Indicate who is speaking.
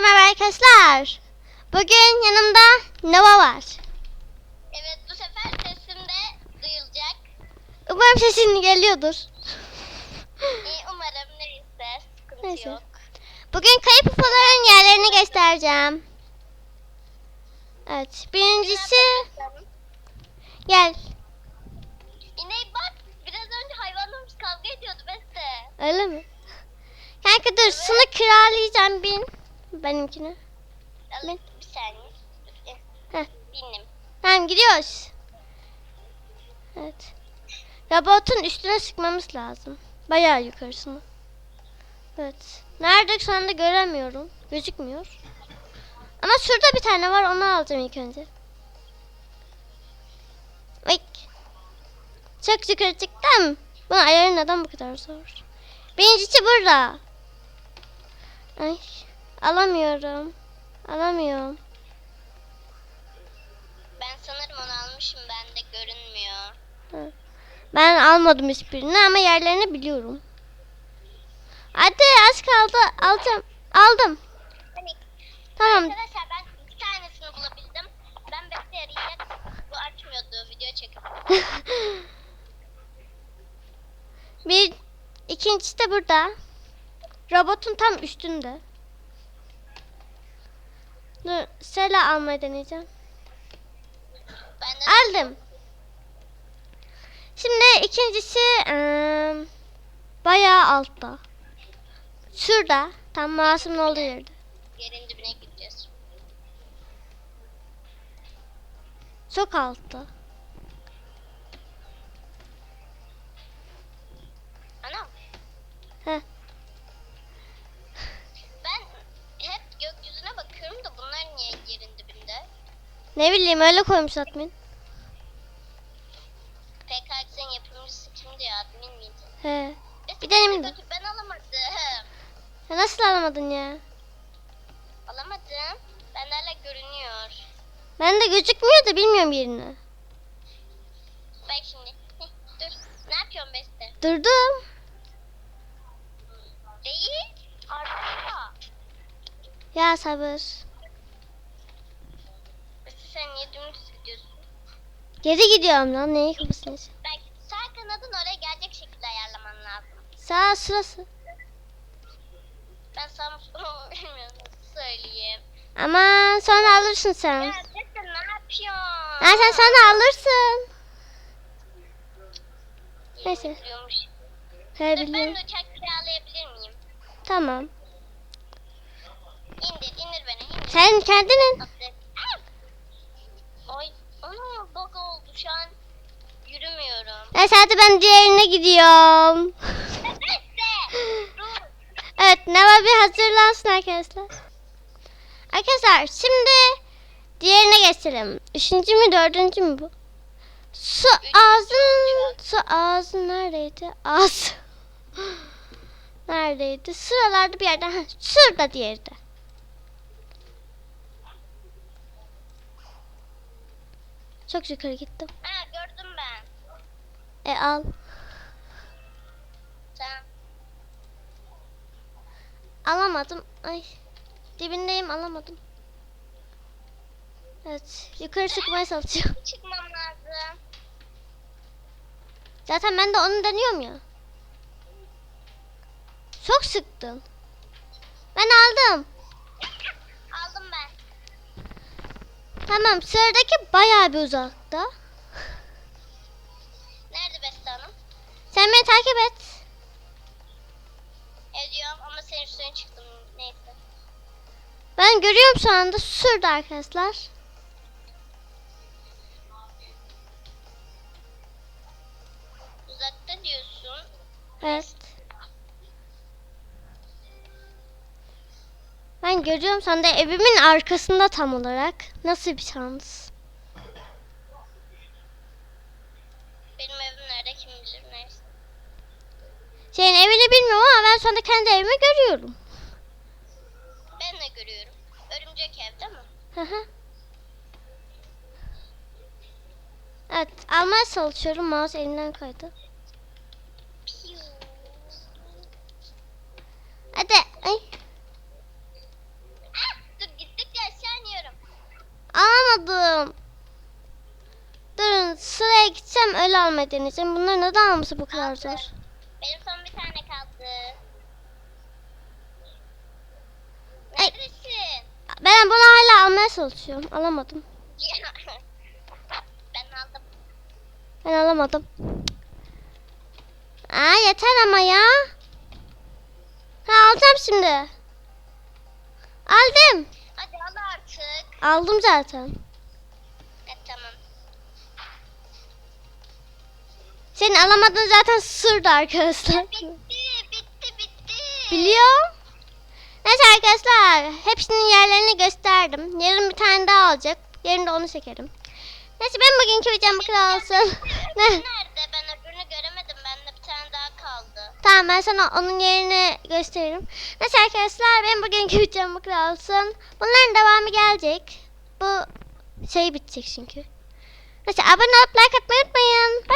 Speaker 1: Merhaba arkadaşlar. Bugün yanımda Nova var.
Speaker 2: Evet bu sefer sesim de duyulacak.
Speaker 1: Umarım sesin geliyordur.
Speaker 2: İyi umarım neyse sıkıntı
Speaker 1: Neyse.
Speaker 2: yok.
Speaker 1: Bugün kayıp ufoların yerlerini göstereceğim. Evet. Birincisi gel.
Speaker 2: İnek bak biraz önce hayvanlarımız kavga ediyordu Beste.
Speaker 1: Öyle mi? Kanka dur şunu kiralayacağım bin. Benimkini.
Speaker 2: Alıp bir saniye. Eh,
Speaker 1: Heh.
Speaker 2: Bindim.
Speaker 1: Tamam gidiyoruz. Evet. Robotun üstüne sıkmamız lazım. Bayağı yukarısına. Evet. Nerede şu anda göremiyorum. Gözükmüyor. Ama şurada bir tane var onu alacağım ilk önce. Ay. Çok yukarı çıktım. Bunun ayarı neden bu kadar zor? Birincisi burada. Ay. Alamıyorum. Alamıyorum.
Speaker 2: Ben sanırım onu almışım bende görünmüyor.
Speaker 1: Ben almadım hiçbirini ama yerlerini biliyorum. Hadi az kaldı. Alacağım. Aldım.
Speaker 2: Hani
Speaker 1: Tamam.
Speaker 2: arkadaşlar ben iki tanesini bulabildim. Ben Beste arayacak. Bu açmıyordu video çekip.
Speaker 1: Bir ikincisi de burada. Robotun tam üstünde. Dur, Sela almayı deneyeceğim.
Speaker 2: Ben de
Speaker 1: Aldım. Şimdi ikincisi eee, bayağı altta. Şurada. Tam mouse'umun olduğu yerde.
Speaker 2: yerin dibine gideceğiz.
Speaker 1: Çok altta. Ne bileyim öyle koymuş admin.
Speaker 2: PKX'in yapımcısı kimdi ya admin miydi?
Speaker 1: He.
Speaker 2: Neyse,
Speaker 1: Bir de.
Speaker 2: Ben alamadım.
Speaker 1: Ya nasıl alamadın ya?
Speaker 2: Alamadım. Ben hala görünüyor.
Speaker 1: Ben de gözükmüyor da bilmiyorum yerini.
Speaker 2: Bak şimdi. Dur. Ne yapıyorsun Beste?
Speaker 1: Durdum.
Speaker 2: Değil. Arkada.
Speaker 1: Ya sabır. Geri gidiyorum lan. Neyi kafasına?
Speaker 2: Belki sağ kanadın oraya gelecek şekilde ayarlaman lazım.
Speaker 1: Sağ sırası.
Speaker 2: Ben sana bilmiyorum söyleyeyim.
Speaker 1: Ama sonra alırsın sen.
Speaker 2: Ya Beste ne yapıyorsun?
Speaker 1: Ha, sen sonra alırsın. Neyse. He
Speaker 2: Dur ben
Speaker 1: biliyorum.
Speaker 2: de uçak kiralayabilir miyim?
Speaker 1: Tamam.
Speaker 2: İndir, indir beni, indir.
Speaker 1: Sen kendinin.
Speaker 2: Bug oldu şu an. Yürümüyorum.
Speaker 1: Neyse hadi ben diğerine gidiyorum. Evet Neva bir hazırlansın arkadaşlar. Arkadaşlar şimdi diğerine geçelim. Üçüncü mü dördüncü mü bu? Su ağzın su ağzın neredeydi? Ağız. Neredeydi? Sıralarda bir yerde. Ha, şurada diğeri de. Çok yukarı gittim.
Speaker 2: Ha gördüm ben.
Speaker 1: E al.
Speaker 2: Sen.
Speaker 1: Alamadım. Ay. Dibindeyim alamadım. Evet. Yukarı çıkmaya çalışıyorum.
Speaker 2: Çıkmam lazım.
Speaker 1: Zaten ben de onu deniyorum ya. Çok sıktın. Ben. Aldım
Speaker 2: ben.
Speaker 1: Tamam sıradaki bayağı bir uzakta.
Speaker 2: Nerede Beste Hanım?
Speaker 1: Sen beni takip et.
Speaker 2: Ediyorum ama senin üstüne çıktım. Neyse.
Speaker 1: Ben görüyorum şu anda şurada arkadaşlar. Görüyorum şu anda evimin arkasında tam olarak. Nasıl bir şans.
Speaker 2: Benim evim nerede kim bilir neyse.
Speaker 1: Senin evini bilmiyorum ama ben anda kendi evimi görüyorum.
Speaker 2: Ben de görüyorum. Örümcek ev değil mi?
Speaker 1: Hı hı. Evet almaya çalışıyorum. Mouse elimden kaydı.
Speaker 2: Piu.
Speaker 1: Hadi. Ay.
Speaker 2: Ah!
Speaker 1: Almayı deneyeceğim. Bunları neden alması bu kadar zor?
Speaker 2: Benim son bir tane kaldı. Neredesin?
Speaker 1: Ben bunu hala almaya çalışıyorum. Alamadım.
Speaker 2: ben aldım.
Speaker 1: Ben alamadım. Aa yeter ama ya. Ha alacağım şimdi. Aldım.
Speaker 2: Hadi al artık.
Speaker 1: Aldım zaten. Senin alamadığın zaten sırdı arkadaşlar.
Speaker 2: Bitti, bitti, bitti.
Speaker 1: Biliyorum. Neyse arkadaşlar hepsinin yerlerini gösterdim. Yarın bir tane daha olacak. Yarın da onu çekerim. Neyse ben bugünkü videom bu kadar olsun. Ne?
Speaker 2: Nerede? Ben öbürünü göremedim. Bende bir tane daha kaldı.
Speaker 1: Tamam ben sana onun yerini gösteririm. Neyse arkadaşlar benim bugünkü videom bu kadar olsun. Bunların devamı gelecek. Bu şey bitecek çünkü. Neyse abone olup like atmayı unutmayın.